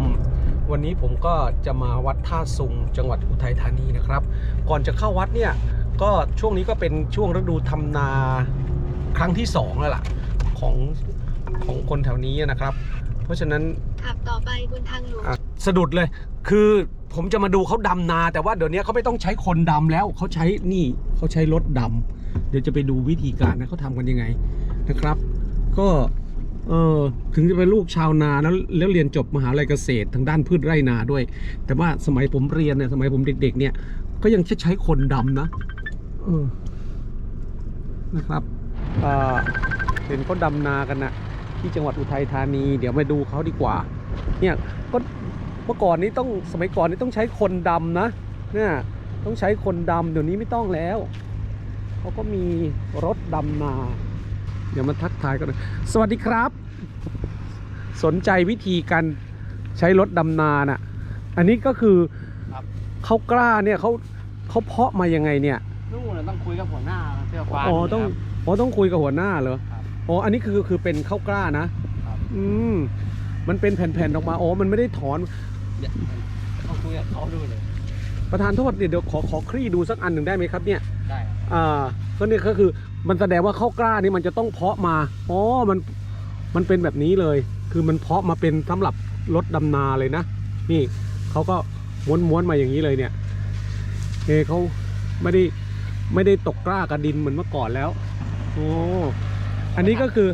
ม วันนี้ผมก็จะมาวัดท่าสุงจังหวัดอุทัยธานีนะครับ ก่อนจะเข้าวัดเนี่ยก็ช่วงนี้ก็เป็นช่วงฤดูทำนาครั้งที่สองแล้วล่ะของของคนแถวนี้นะครับ เพราะฉะนั้นขับต่อไปบนทางหลวงอะสะดุดเลย คือผมจะมาดูเขาดำนา แต่ว่าเดี๋ยวนี้เขาไม่ต้องใช้คนดำแล้วเขาใช้นี่เขาใช้รถดำเดี๋ยวจะไปดูวิธีการนะเขาทำกันยังไงนะครับ ก็ เออถึงจะเป็นลูกชาวนาแล้วแล้วเรียนจบมหาลัยเกษตรทางด้านพืชไร่นาด้วย แต่ว่าสมัยผมเรียนเนี่ยสมัยผมเด็ก ๆ เนี่ย ก็ยังใช้คนดำนะเออนะครับเห็นเขาดำนากันนะที่จังหวัดอุทัยธานี เดี๋ยวมาดูเขาดีกว่า เนี่ยก็เมื่อก่อนนี้ต้องสมัยก่อนนี้ต้องใช้คนดำนะเนี่ยต้องใช้คนดำเดี๋ยวนี้ไม่ต้องแล้วเขาก็มีรถดำนา เดี๋ยวมาทักทายกันสวัสดีครับ สนใจวิธีการใช้รถดำนาน่ะ อันนี้ก็คือครับ เขากล้าเนี่ยเขาเขาเพาะมายังไงเนี่ย นู่นนะต้องคุยกับหัวหน้าเสื้อฟ้าอ๋อต้องครับ อ๋อต้องคุยกับหัวหน้าเหรอครับอ๋ออันนี้คือคือเป็นข้าวกล้านะครับ อืมมันเป็นแผ่นๆออกมาอ๋อมันไม่ได้ถอนเดี๋ยวต้องคุยกับเขาดูเลยประธานโทษเดี๋ยวเดี๋ยวขอขอคลี่ดูสักอันหนึ่งได้ไหมครับเนี่ยได้ครับอ่าก็เนี่ยก็คือมันแสดงว่าข้าวกล้านี่มันจะต้องเพาะมาอ๋อมัน มันเป็นแบบนี้เลย คือมันเพาะมาเป็นสำหรับรถดำนาเลยนะ นี่เขาก็ม้วนม้วนๆมาอย่างนี้เลยเนี่ยเอเขาไม่ได้ไม่ได้ตกกล้ากับดินเหมือนเมื่อก่อนแล้ว โอ้ อันนี้ก็คือ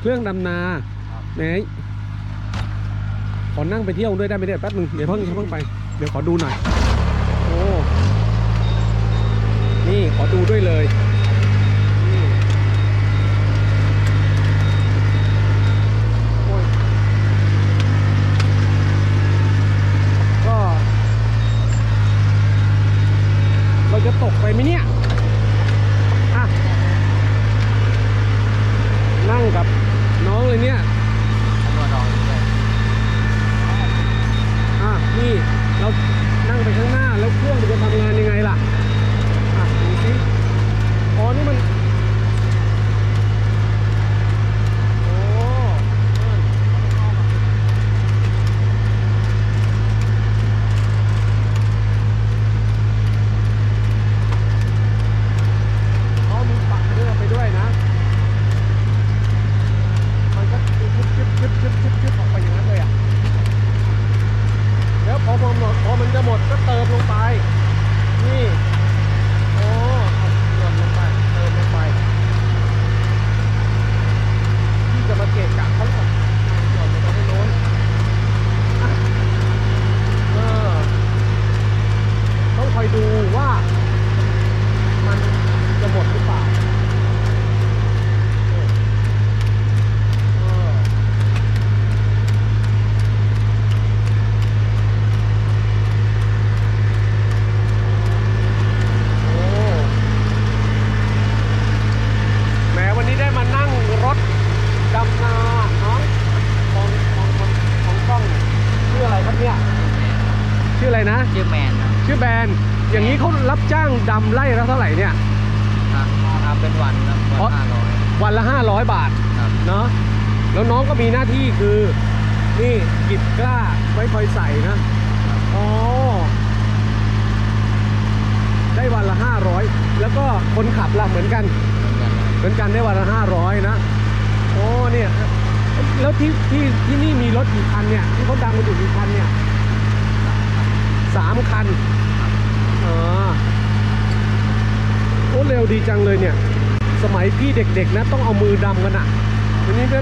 เครื่องดำนาไหนขอนั่งไปเที่ยวด้วยได้ไหมเนี่ยแป๊บนึงเดี๋ยวเพิ่งเพิ่งไป เดี๋ยวขอดูหน่อย โอ้ นี่ขอดูด้วยเลย ออะไรนะ ชื่อแมนครับชื่อแบรนด์อย่างนี้เขารับจ้างดำไล่แล้วเท่าไหร่เนี่ย อะทำเป็นวันครับอ๋อ วันห้าร้อยวันละ 500 บาทครับเนาะแล้วน้องก็มีหน้าที่คือ นี่กิดกล้าไว้คอยใส่นะอ๋อได้วันละ 500 แล้วก็คนขับละเหมือนกัน เหมือนกันครับเหมือนกันได้วันละห้าร้อยนะ โอ้เนี่ย แล้วที่ที่ที่นี่มีรถกี่คันเนี่ย ที่เขาดังกันอยู่กี่คันเนี่ย สามคันอ๋อโอ้เร็วดีจังเลยเนี่ย สมัยพี่เด็กๆนะต้องเอามือดำกันอะวันนี้ก็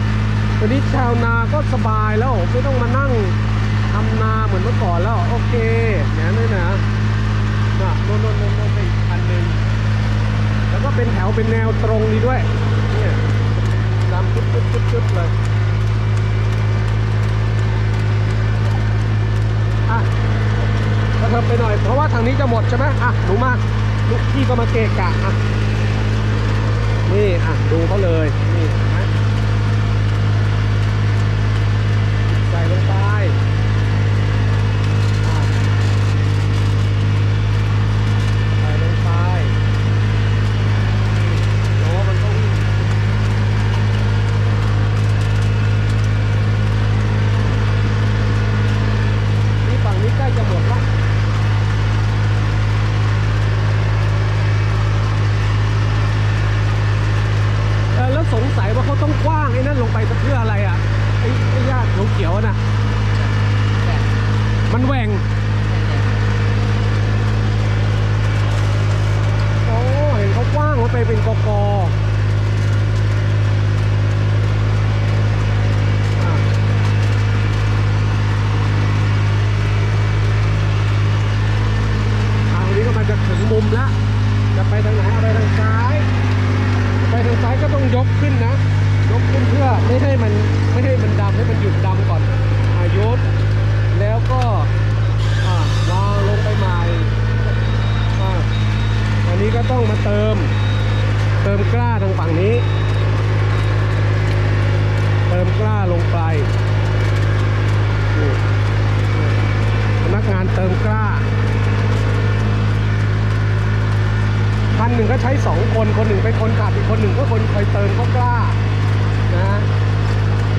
วันนี้ชาวนาก็สบายแล้วไม่ต้องมานั่งทำนาเหมือนเมื่อก่อนแล้ว โอเคเนี่ยนี่นะน่ะโน่นโน่นโน่นไปอีกคันหนึ่งแล้วก็เป็นแถวเป็นแนวตรงดีด้วยเนี่ยดำจุดจุดจุดจุดเลย อะก็เถิบไปหน่อย เพรางนี้จะหมดใช่ไหมอะหนูมาลูกพี่ก็มาเกะกะอะนี่อะดูเขาเลยนี่เห็นไหมใส่ลงไปอะใส่ลงไป โอ้มันต้อง เขียวๆน่ะ แต่ มันแหว่ง โอ้เห็นเขากว้างเขาไปเป็นกกอะเอาวันนี้ก็มาจะถึงมุมแล้ว จะไปทางไหนเอาไปทางซ้าย ไปทางซ้ายก็ต้องยกขึ้นนะ ย กขึ้นเพื่อไม่ให้มันไม่ให้มันดำให้มันหยุดดำก่อนอายศแล้วก็วางลงไปใหม่อ่าอันนี้ก็ต้องมาเติม เติมกล้าทางฝั่งนี้ เติมกล้าลงไปพนักงานเติมกล้าคันหนึ่งก็ใช้สองคน คนหนึ่งเป็นคนขับอีกคนหนึ่งก็คนคอยเติมก็กล้า นะ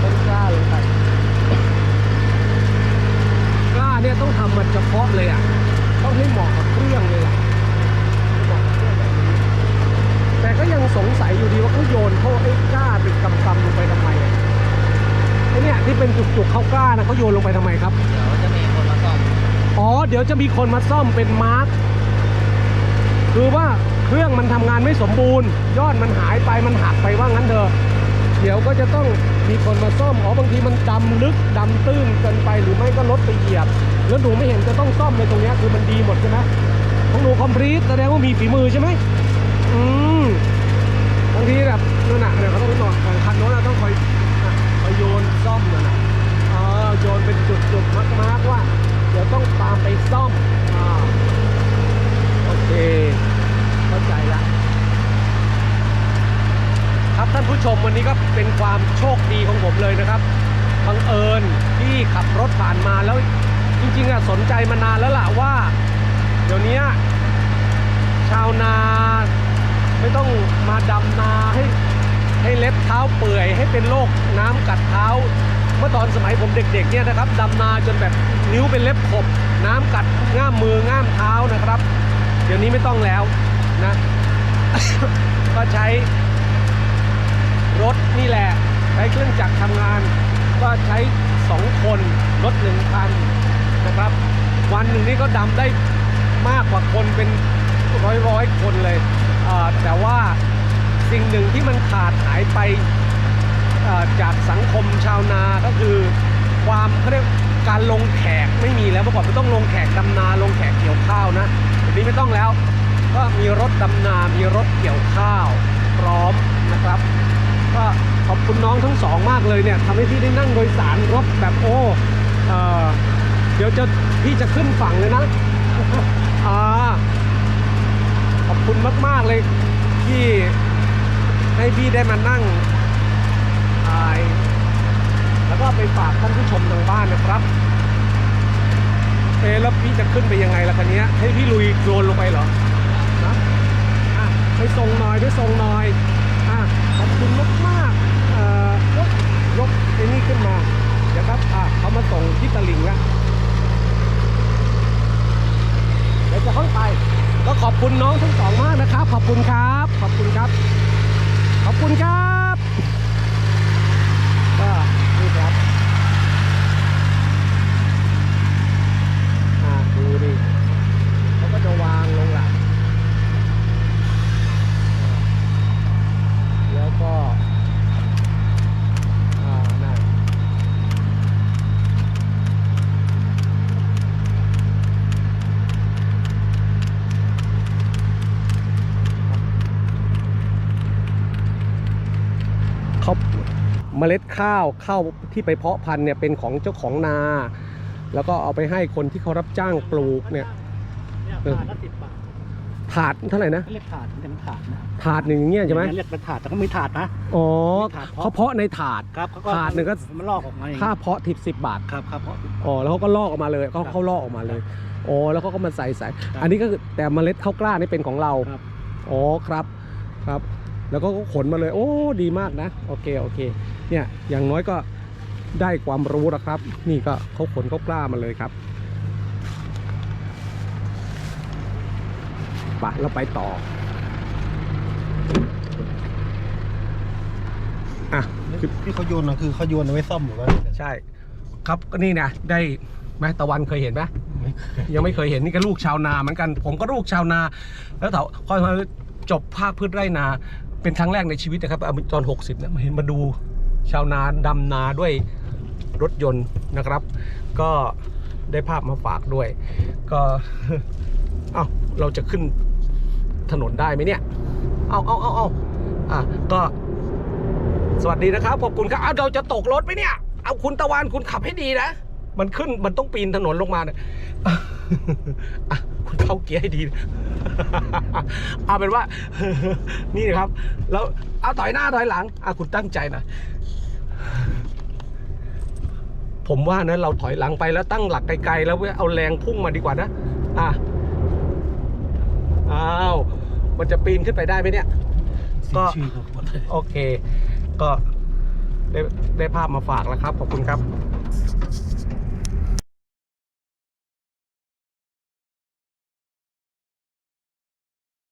ต้นกล้าลงไปกล้าเนี่ยต้องทำมันเฉพาะเลยอะ ต้องให้เหมาะกับเครื่องเลยล่ะเหมาะกับเครื่องแบบนี้แต่ก็ยังสงสัยอยู่ดีว่าเขาโยนเขาไอ้กล้าเป็นกำกำลงไปทำไมอะไอ้เนี่ยที่เป็นจุกๆเขากล้านะเขาโยนลงไปทำไมครับ เดี๋ยวจะมีคนมาซ่อม อ๋อ เดี๋ยวจะมีคนมาซ่อมเป็นมาร์คคือว่าเครื่องมันทำงานไม่สมบูรณ์ ยอดมันหายไปมันหักไปว่างั้นเถอะเดี๋ยวก็จะต้องมีคนมาซ่อมอ๋อบางทีมันดำลึกดำตื้นเกินไปหรือไม่ก็รถไปเหยียบ แล้วหนูไม่เห็นจะต้องซ่อมเลยตรงนี้คือมันดีหมดใช่ไหมของหนูคอมพลีทแสดงว่ามีฝีมือใช่ไหมอืมบางทีแบบนั่นน่ะเดี๋ยวเขาต้องบอคันโน้นน่ะต้องคอยคอยโยนซ่อมนั่นน่ะเออโยนเป็นจุดๆมากๆว่า เดี๋ยวต้องตามไปซ่อมอ่าโอเค เข้าใจละครับท่า นี้ก็เป็นความโชคดีของผมเลยนะครับบังเอิญที่ขับรถผ่านมาแล้วจริงๆอะสนใจมานานแล้วล่ะว่า เดี๋ยวนี้ชาวนาไม่ต้องมาดำนาให้ให้เล็บเท้าเปื่อย ให้เป็นโรคน้ำกัดเท้า เมื่อตอนสมัยผมเด็กๆเนี่ยนะครับดำนาจนแบบนิ้วเป็นเล็บขบ น้ำกัดง่ามมือง่ามเท้านะครับ เดี๋ยวนี้ไม่ต้องแล้วนะ ก็ใช้ นี่แหละใช้เครื่องจักรทำงาน ก็ใช้สองคนรถหนึ่งคันนะครับ วันหนึ่งนี่ก็ดำได้มากกว่าคนเป็นร้อยร้อยคนเลยแต่ว่าสิ่งหนึ่งที่มันขาดหายไปจากสังคมชาวนาก็คือความเขาเรียกการลงแขกไม่มีแล้วเมื่อก่อนมันต้องลงแขกดำนาลงแขกเกี่ยวข้าวนะเดี๋ยวนี้ไม่ต้องแล้ว ก็มีรถดำนา มีรถเกี่ยวข้าว พร้อมนะครับ ขอบคุณน้องทั้งสองมากเลยเนี่ยทำให้พี่ได้นั่งโดยสารรถแบบโอ้เออเดี๋ยวจะพี่จะขึ้นฝั่งเลยนะอ่าขอบคุณมาก ๆ เลยที่ให้พี่ได้มานั่งถ่ายแล้วก็ไปฝากท่านผู้ชมทางบ้านนะครับเอะแล้วพี่จะขึ้นไปยังไงล่ะคันนี้ยให้พี่ลุยโดรนลงไปเหรอนะอะไปส่งหน่อยไปส่งหน่อยอะขอบคุณมากมากๆเอ่อยกยก ไอ้นี่ขึ้นมาเดี๋ยวครับอะเขามาส่งที่ตลิ่งนะเดี๋ยวจะเข้าไปก็ขอบคุณน้องทั้งสองมากนะครับ ขอบคุณครับ ขอบคุณครับ ขอบคุณครับ ก็นี่ครับ อ่าดูดิเขาก็จะวางลงหลังแล้วก็ อ่านั่นเขา เมล็ดข้าวข้าวที่ไปเพาะพันธุ์เนี่ยเป็นของเจ้าของนา แล้วก็เอาไปให้คนที่เขารับจ้างปลูกเนี่ยเนี่ยเออถาดละสิบบาทถาดเท่าไหร่นะเรียกถาดเป็นถาดนะถาดหนึ่งอย่างเงี้ยใช่ไหมเรียกเป็นถาดแต่ก็มีถาดนะอ๋อถาดเพาะเขาเพาะในถาดครับเขาก็ถาดหนึ่งก็มันลอกออกมาอย่างค่านี้เพาะทิปสิบบาทครับครับเพาะอ๋อแล้วเขาก็ลอกออกมาเลยเขาครับเขาลอกออกมาเลยอ๋อแล้วเขาก็มาใส่ใส่ครับอันนี้ก็คือแต่เมล็ดข้าวกล้านี่เป็นของเราครับอ๋อครับครับ แล้วก็ขนมาเลย โอ้ดีมากนะ โอเคโอเค เนี่ยอย่างน้อยก็ได้ความรู้นะครับ นี่ก็เขาขนข้าวกล้ามาเลยครับไปะเราไปต่ออะคือที่เขาโยนนะคือเขาโยนเอาไว้ซ่อมหรือว่าใช่ ครับก็นี่นะได้ไหมตะวันเคยเห็นไหมยังไม่เคยเห็นนี่ก็ลูกชาวนาเหมือนกัน ผมก็ลูกชาวนา แล้วเถาค่อยมาจบภาคพืชไร่นา เป็นครั้งแรกในชีวิตนะครับตอน 60เนี่ยมาเห็นมาดูชาวนาดำนาด้วยรถยนต์นะครับ ก็ได้ภาพมาฝากด้วย ก็เอ้าเราจะขึ้นถนนได้ไหมเนี่ย เอาเอาเอาเอาอะก็สวัสดีนะครับขอบคุณครับเอาเราจะตกรถไหมเนี่ย เอาคุณตะวันคุณขับให้ดีนะ มันขึ้นมันต้องปีนถนนลงมาเนี่ย เข้าเกียร์ให้ดี เอาเป็นว่า นี่นะครับ แล้วเอาถอยหน้าถอยหลังอะคุณตั้งใจหนะ ผมว่านะเราถอยหลังไปแล้วตั้งหลักไกลๆ แล้วเอาแรงพุ่งมาดีกว่านะ อะ อ้าว มันจะปีนขึ้นไปได้ไหมเนี่ย ก็ชื่อเขาหมดเลยโอเค ก็ได้ได้ภาพมาฝากแล้วครับ ขอบคุณครับ